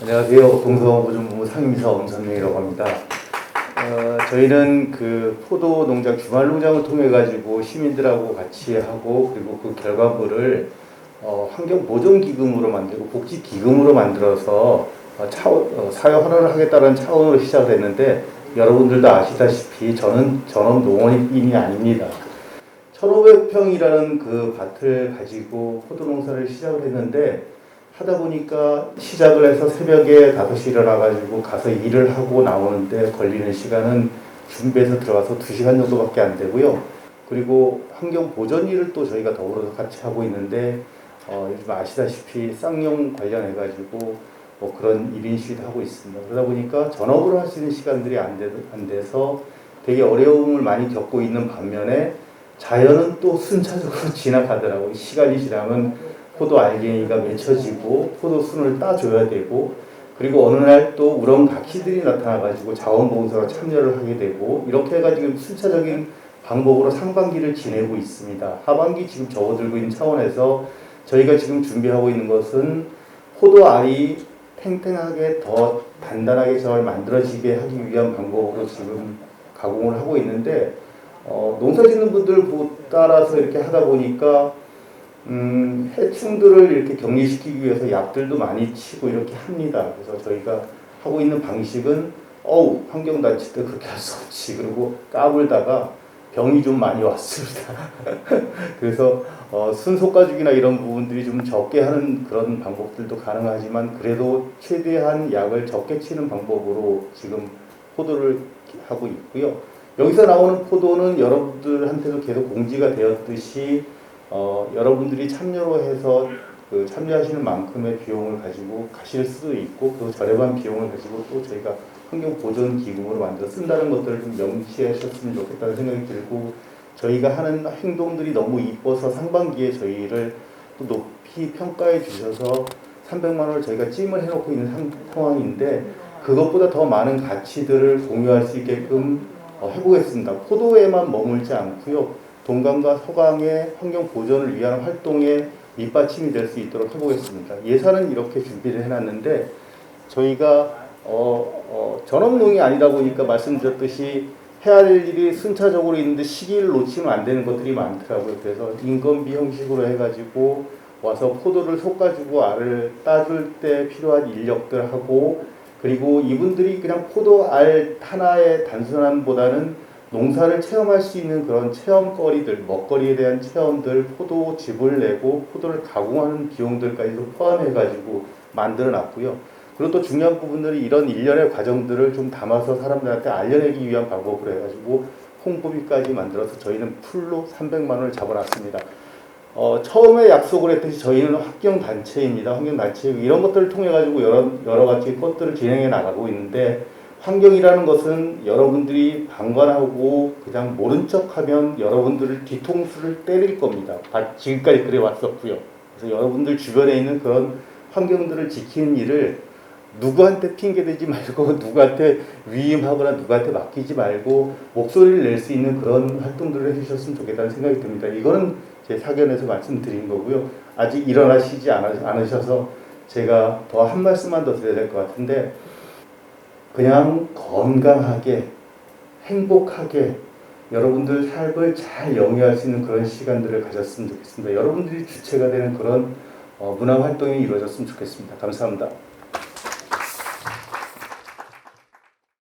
안녕하세요. 동서보존부 상임이사 엄선명이라고 합니다. 어, 저희는 그 포도 농장 주말 농장을 통해 가지고 시민들하고 같이 하고 그리고 그 결과물을 어, 환경 보존 기금으로 만들고 복지 기금으로 만들어서 어, 차원, 어, 사회 환원을 하겠다는 차원으로 시작을 했는데 여러분들도 아시다시피 저는 전원 농원인이 아닙니다. 1,500평이라는 그 밭을 가지고 포도 농사를 시작을 했는데 하다 보니까 시작을 해서 새벽에 5시 일어나가지고 가서 일을 하고 나오는데 걸리는 시간은 준비해서 들어가서 2시간 정도밖에 안 되고요. 그리고 환경 보전 일을 또 저희가 더불어서 같이 하고 있는데 어, 요즘 아시다시피 쌍용 관련해가지고 뭐 그런 1인 시위도 하고 있습니다. 그러다 보니까 전업으로 할 수 있는 시간들이 안, 돼, 안 돼서 되게 어려움을 많이 겪고 있는 반면에 자연은 또 순차적으로 지나가더라고요. 시간이 지나면 포도 알갱이가 맺혀지고 포도 순을 따줘야 되고 그리고 어느 날 또 우렁 가키들이 나타나가지고 자원봉사로 참여를 하게 되고 이렇게 해가지고 순차적인 방법으로 상반기를 지내고 있습니다. 하반기 지금 접어들고 있는 차원에서 저희가 지금 준비하고 있는 것은 포도 알이 탱탱하게 더 단단하게 잘 만들어지게 하기 위한 방법으로 지금 가공을 하고 있는데 어, 농사 짓는 분들 보- 따라서 이렇게 하다 보니까 음, 해충들을 이렇게 격리시키기 위해서 약들도 많이 치고 이렇게 합니다. 그래서 저희가 하고 있는 방식은 어우 환경단체 때 그렇게 할 수 없지. 그리고 까불다가 병이 좀 많이 왔습니다. 그래서 어, 순소 가죽이나 이런 부분들이 좀 적게 하는 그런 방법들도 가능하지만 그래도 최대한 약을 적게 치는 방법으로 지금 포도를 하고 있고요. 여기서 나오는 포도는 여러분들한테도 계속 공지가 되었듯이 어, 여러분들이 참여로 해서 그 참여하시는 만큼의 비용을 가지고 가실 수도 있고 그 저렴한 비용을 가지고 또 저희가 환경 보존 기금으로 만들어 쓴다는 것들을 좀 명시하셨으면 좋겠다는 생각이 들고 저희가 하는 행동들이 너무 이뻐서 상반기에 저희를 또 높이 평가해 주셔서 300만 원을 저희가 찜을 해놓고 있는 상- 상황인데 그것보다 더 많은 가치들을 공유할 수 있게끔 어, 해보겠습니다. 포도에만 머물지 않고요. 동강과 서강의 환경 보존을 위한 활동에 밑받침이 될 수 있도록 해보겠습니다. 예산은 이렇게 준비를 해놨는데 저희가 어, 어, 전업농이 아니다 보니까 말씀드렸듯이 해야 할 일이 순차적으로 있는데 시기를 놓치면 안 되는 것들이 많더라고요. 그래서 인건비 형식으로 해가지고 와서 포도를 솎아주고 알을 따줄 때 필요한 인력들 하고 그리고 이분들이 그냥 포도 알 하나의 단순함보다는 농사를 체험할 수 있는 그런 체험거리들, 먹거리에 대한 체험들, 포도 즙을 내고 포도를 가공하는 비용들까지도 포함해가지고 만들어 놨고요. 그리고 또 중요한 부분들이 이런 일련의 과정들을 좀 담아서 사람들한테 알려내기 위한 방법으로 해가지고 홍보비까지 만들어서 저희는 풀로 300만 원을 잡아놨습니다. 어, 처음에 약속을 했듯이 저희는 환경단체입니다. 환경단체 이런 것들을 통해 가지고 여러 여러 가지 것들을 진행해 나가고 있는데 환경이라는 것은 여러분들이 방관하고 그냥 모른 척하면 여러분들을 뒤통수를 때릴 겁니다. 다 지금까지 그래 왔었고요. 그래서 여러분들 주변에 있는 그런 환경들을 지키는 일을 누구한테 핑계 대지 말고 누구한테 위임하거나 누구한테 맡기지 말고 목소리를 낼 수 있는 그런 활동들을 해주셨으면 좋겠다는 생각이 듭니다. 이거는 제 사견에서 말씀드린 거고요. 아직 일어나시지 않으- 않으셔서 제가 더 한 말씀만 더 드려야 될 것 같은데 그냥 건강하게 행복하게 여러분들 삶을 잘 영위할 수 있는 그런 시간들을 가졌으면 좋겠습니다. 여러분들이 주체가 되는 그런 어, 문화 활동이 이루어졌으면 좋겠습니다. 감사합니다.